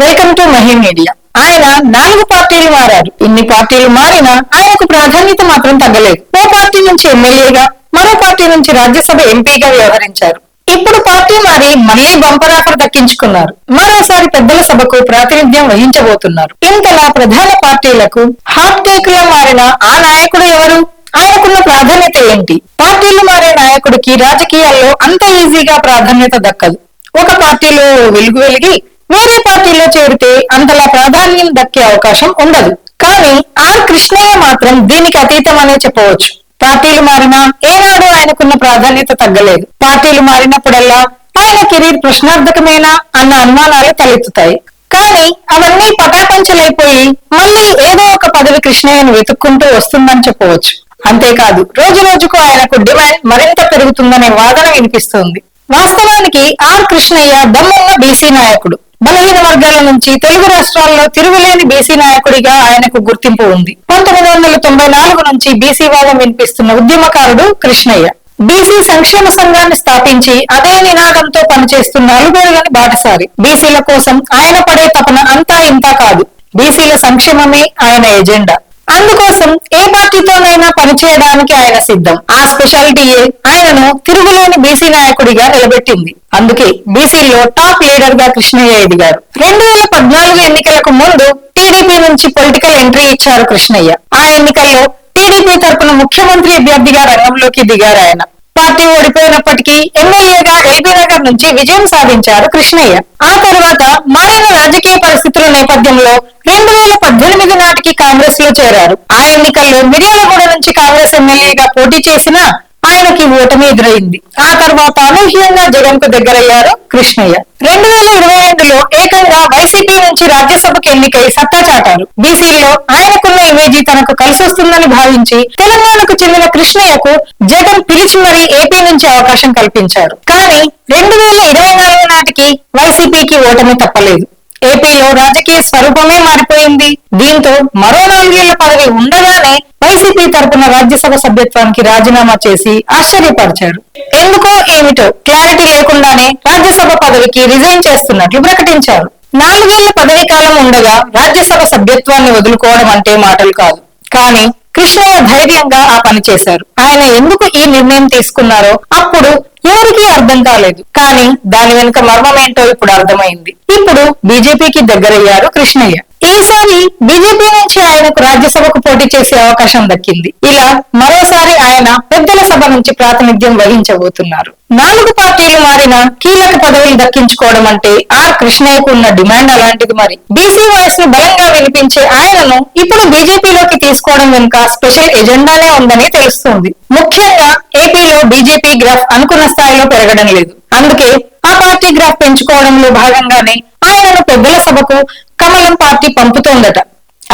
To Mahi media. ఆయన నాలుగు పార్టీలు మారారు. ఇన్ని పార్టీలు మారినా ఆయనకు ప్రాధాన్యత మాత్రం తగ్గలేదు. ఓ పార్టీ నుంచి ఎమ్మెల్యేగా మరో పార్టీ నుంచి రాజ్యసభ ఎంపీగా వ్యవహరించారు. ఇప్పుడు పార్టీ మారి మళ్ళీ బంపర్ ఆఫర్ దక్కించుకున్నారు. మరోసారి పెద్దల సభకు ప్రాతినిధ్యం వహించబోతున్నారు. ఇంతలా ప్రధాన పార్టీలకు హాట్ కేక్లో మారిన ఆ నాయకుడు ఎవరు? ఆయనకున్న ప్రాధాన్యత ఏంటి? పార్టీలు మారే నాయకుడికి రాజకీయాల్లో అంత ఈజీగా ప్రాధాన్యత దక్కదు. ఒక పార్టీలో వెలుగు వెలిగి వేరే పార్టీలో చేరితే అంతలా ప్రాధాన్యం దక్కే అవకాశం ఉండదు. కానీ ఆర్ కృష్ణయ్య మాత్రం దీనికి అతీతమనే చెప్పవచ్చు. పార్టీలు మారినా ఏనాడు ఆయనకున్న ప్రాధాన్యత తగ్గలేదు. పార్టీలు మారినప్పుడల్లా ఆయన కెరీర్ ప్రశ్నార్థకమేనా అన్న అనుమానాలు తలెత్తుతాయి. కానీ అవన్నీ పటాపంచలైపోయి మళ్ళీ ఏదో ఒక పదవి కృష్ణయ్యను వెతుక్కుంటూ వస్తుందని చెప్పవచ్చు. అంతేకాదు రోజు రోజుకు ఆయనకు డిమాండ్ మరింత పెరుగుతుందనే వాదన వినిపిస్తోంది. వాస్తవానికి ఆర్ కృష్ణయ్య దమ్మున్న బీసీ నాయకుడు. బలహీన వర్గాల నుంచి తెలుగు రాష్ట్రాల్లో తిరుగులేని బీసీ నాయకుడిగా ఆయనకు గుర్తింపు ఉంది. పంతొమ్మిది వందల తొంభై నాలుగు నుంచి బీసీ వాదం వినిపిస్తున్న ఉద్యమకారుడు కృష్ణయ్య. బీసీ సంక్షేమ సంఘాన్ని స్థాపించి అదే నినాదంతో పనిచేస్తున్న అలుగోలుగని బాటసారి. బీసీల కోసం ఆయన పడే తపన అంతా ఇంతా కాదు. బీసీల సంక్షేమమే ఆయన ఎజెండా. అందుకోసం ఏ పార్టీతోనైనా పనిచేయడానికి ఆయన సిద్ధం. ఆ స్పెషాలిటీయే ఆయనను తిరుగులోని బీసీ నాయకుడిగా నిలబెట్టింది. అందుకే బీసీలో టాప్ లీడర్గా కృష్ణయ్య ఎదిగారు రెండు వేల పద్నాలుగు ఎన్నికలకు ముందు టీడీపీ నుంచి పొలిటికల్ ఎంట్రీ ఇచ్చారు కృష్ణయ్య. ఆ ఎన్నికల్లో టీడీపీ తరపున ముఖ్యమంత్రి అభ్యర్థిగా రంగంలోకి దిగారు ఆయన. పార్టీ ఓడిపోయినప్పటికీ ఎమ్మెల్యేగా ఎల్బీ నగర్ నుంచి విజయం సాధించారు కృష్ణయ్య. ఆ తర్వాత మారిన రాజకీయ పరిస్థితుల నేపథ్యంలో రెండు వేల పద్దెనిమిది నాటికి కాంగ్రెస్లో చేరారు. ఆ ఎన్నికల్లో మిర్యాలగూడ నుంచి కాంగ్రెస్ ఎమ్మెల్యేగా పోటీ చేసినా ఆయనకి ఓటమి ఎదురైంది. ఆ తర్వాత అనూహ్యంగా జగన్కు దగ్గరయ్యారు కృష్ణయ్య. రెండు వేల ఇరవై రెండులో ఏకంగా వైసీపీ నుంచి రాజ్యసభకు ఎన్నికై సత్తా చాటారు. బీసీలో ఆయన ఇమేజీ తనకు కలిసొస్తుందని భావించి తెలంగాణకు చెందిన కృష్ణయ్యకు జగన్ పిలిచి మరీ ఏపీ నుంచి అవకాశం కల్పించారు. కానీ రెండు వేల ఇరవై నాలుగు నాటికి వైసీపీకి ఓటమి తప్పలేదు. ఏపీలో రాజకీయ స్వరూపమే మారిపోయింది. దీంతో మరో నాలుగేళ్ళ పదవి ఉండగానే వైసీపీ తరపున రాజ్యసభ సభ్యత్వానికి రాజీనామా చేసి ఆశ్చర్యపరిచారు. ఎందుకో ఏమిటో క్లారిటీ లేకుండానే రాజ్యసభ పదవికి రిజైన్ చేస్తున్నట్లు ప్రకటించారు. నాలుగేళ్ళ పదవి కాలం ఉండగా రాజ్యసభ సభ్యత్వాన్ని వదులుకోవడం అంటే మాటలు కాదు. కానీ కృష్ణయ్య ధైర్యంగా ఆ పని చేశారు. ఆయన ఎందుకు ఈ నిర్ణయం తీసుకున్నారో అప్పుడు ఎవరికీ అర్థం కాలేదు. కానీ దాని వెనుక మర్మమేంటో ఇప్పుడు అర్థమైంది. ఇప్పుడు బీజేపీకి దగ్గరయ్యారు కృష్ణయ్య. ఈసారి బీజేపీ నుంచి ఆయనకు రాజ్యసభకు పోటీ చేసే అవకాశం దక్కింది. ఇలా మరోసారి ఆయన పెద్దల సభ నుంచి ప్రాతినిధ్యం వహించబోతున్నారు. నాలుగు పార్టీలు మారిన కీలక పదవులు దక్కించుకోవడం అంటే ఆర్ కృష్ణయ్యకు ఉన్న డిమాండ్ అలాంటిది మరి. బీసీ వాయిస్ను బలంగా వినిపించే ఆయనను ఇప్పుడు బీజేపీలోకి తీసుకోవడం వెనుక స్పెషల్ ఎజెండానే ఉందని తెలుస్తోంది. ముఖ్యంగా ఏపీలో బీజేపీ గ్రాఫ్ అనుకున్న స్థాయిలో పెరగడం లేదు. అందుకే ఆ పార్టీ గ్రాఫ్ పెంచుకోవడంలో భాగంగానే ఆయనను పెద్దల సభకు కమలం పార్టీ పంపుతోందట.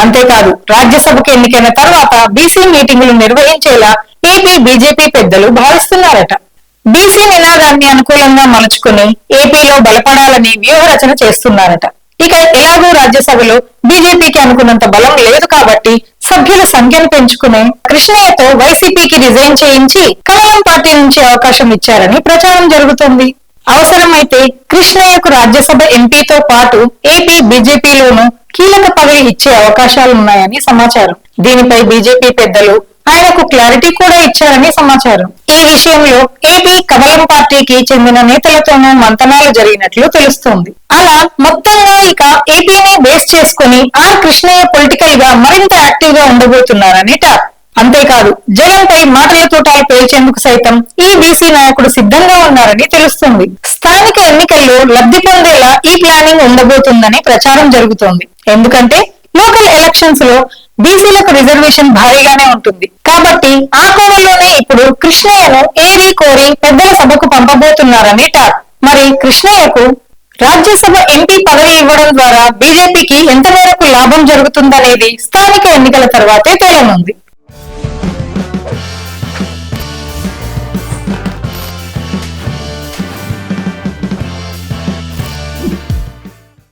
అంతేకాదు రాజ్యసభకు ఎన్నికైన తర్వాత బీసీ మీటింగులు నిర్వహించేలా ఏపీ బీజేపీ పెద్దలు భావిస్తున్నారట. బీసీ నినాదాన్ని అనుకూలంగా మలుచుకుని ఏపీలో బలపడాలని వ్యూహరచన చేస్తున్నారట. ఇక ఎలాగూ రాజ్యసభలో బీజేపీకి అనుకున్నంత బలం లేదు కాబట్టి సభ్యుల సంఖ్యను పెంచుకుని కృష్ణయ్యతో వైసీపీకి రిజైన్ చేయించి కమలం పార్టీ నుంచి అవకాశం ఇచ్చారని ప్రచారం జరుగుతుంది. అవసరమైతే కృష్ణయ్యకు రాజ్యసభ ఎంపీతో పాటు ఏపీ బీజేపీలోనూ కీలక పదవి ఇచ్చే అవకాశాలున్నాయని సమాచారం. దీనిపై బీజేపీ పెద్దలు ఆయనకు క్లారిటీ కూడా ఇచ్చారని సమాచారం. ఈ విషయంలో ఏపీ కమలం పార్టీకి చెందిన నేతలతోనూ మంతనాలు జరిగినట్లు తెలుస్తోంది. అలా మొత్తంగా ఇక ఏపీని బేస్ చేసుకుని ఆర్ కృష్ణయ్య పొలిటికల్గా మరింత యాక్టివ్గా ఉండబోతున్నారని టాక్. అంతేకాదు జగన్ పై మాటల తూటాలు పేల్చేందుకు సైతం ఈ బీసీ నాయకుడు సిద్ధంగా ఉన్నారని తెలుస్తుంది. స్థానిక ఎన్నికల్లో లబ్ధి పొందేలా ఈ ప్లానింగ్ ఉండబోతుందని ప్రచారం జరుగుతోంది. ఎందుకంటే లోకల్ ఎలక్షన్స్లో బీసీలకు రిజర్వేషన్ భారీగానే ఉంటుంది. కాబట్టి ఆ కోణంలోనే ఇప్పుడు కృష్ణయ్యను ఏరి కోరి పెద్దల సభకు పంపబోతున్నారని టాక్. మరి కృష్ణయ్యకు రాజ్యసభ ఎంపీ పదవి ఇవ్వడం ద్వారా బీజేపీకి ఎంత మేరకు లాభం జరుగుతుందనేది స్థానిక ఎన్నికల తర్వాతే తేలనుంది.